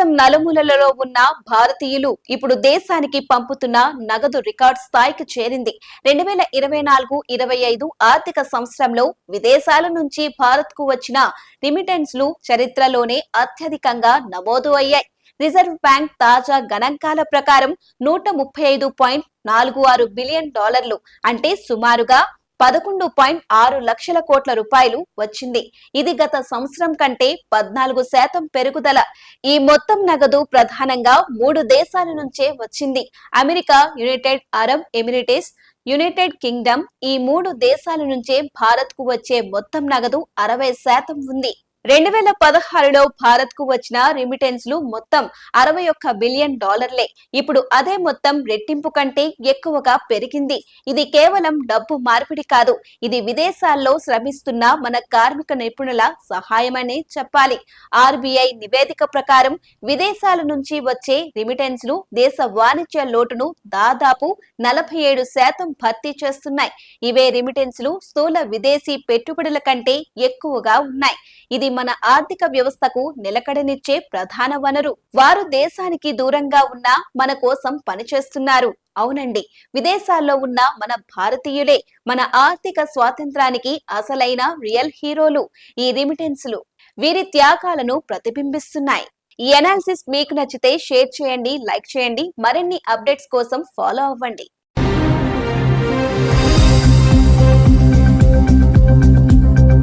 ప్రపంచం నలుమూలలలో ఉన్న భారతీయులు ఇప్పుడు దేశానికి పంపుతున్న నగదు రికార్డ్ స్థాయికి చేరింది. రెండు వేల ఇరవై నాలుగు ఇరవై ఐదు ఆర్థిక సంవత్సరంలో విదేశాల నుంచి భారత్కు వచ్చిన రిమిటెన్స్లు చరిత్రలోనే అత్యధికంగా నమోదు అయ్యాయి. రిజర్వ్ బ్యాంక్ తాజా గణాంకాల ప్రకారం నూట ముప్పై ఐదు పాయింట్ నాలుగు ఆరు బిలియన్ డాలర్లు అంటే సుమారుగా పదకొండు పాయింట్ ఆరు లక్షల కోట్ల రూపాయలు వచ్చింది. ఇది గత సంవత్సరం కంటే పద్నాలుగు శాతం పెరుగుదల. ఈ మొత్తం నగదు ప్రధానంగా మూడు దేశాల నుంచే వచ్చింది. America United Arab Emirates United Kingdom ఈ మూడు దేశాల నుంచే భారత్కు వచ్చే మొత్తం నగదు అరవై శాతం ఉంది. రెండు వేల పదహారులో భారత్కు వచ్చిన రిమిటెన్స్లు మొత్తం అరవై ఒక్క బిలియన్ డాలర్లే. ఇప్పుడు అదే మొత్తం రెట్టింపు కంటే ఎక్కువగా పెరిగింది. ఇది కేవలం డబ్బు మార్పిడి కాదు. ఇది విదేశాల్లో శ్రమిస్తున్న మన కార్మిక నిపుణుల సహాయమనే చెప్పాలి. ఆర్బీఐ నివేదిక ప్రకారం విదేశాల నుంచి వచ్చే రిమిటెన్స్లు దేశ వాణిజ్య లోటును దాదాపు నలభై ఏడు శాతం భర్తీ చేస్తున్నాయి. ఇవే రిమిటెన్స్లు స్థూల విదేశీ పెట్టుబడుల కంటే ఎక్కువగా ఉన్నాయి. ఇది మన ఆర్థిక వ్యవస్థకు నిలకడనిచ్చే ప్రధాన వనరు. వారు దేశానికి దూరంగా ఉన్న మన కోసం పనిచేస్తున్నారు. అవునండి. విదేశాల్లో ఉన్న మన భారతీయులే మన ఆర్థిక స్వాతంత్రానికి అసలైన రియల్ హీరోలు ఈ రిమిటెన్స్లు. వీరి త్యాగాలను ప్రతిబింబిస్తున్నాయి. ఈ అనాలిసిస్ మీకు నచ్చితే షేర్ చేయండి లైక్ చేయండి. మరిన్ని అప్డేట్స్ కోసం ఫాలో అవ్వండి.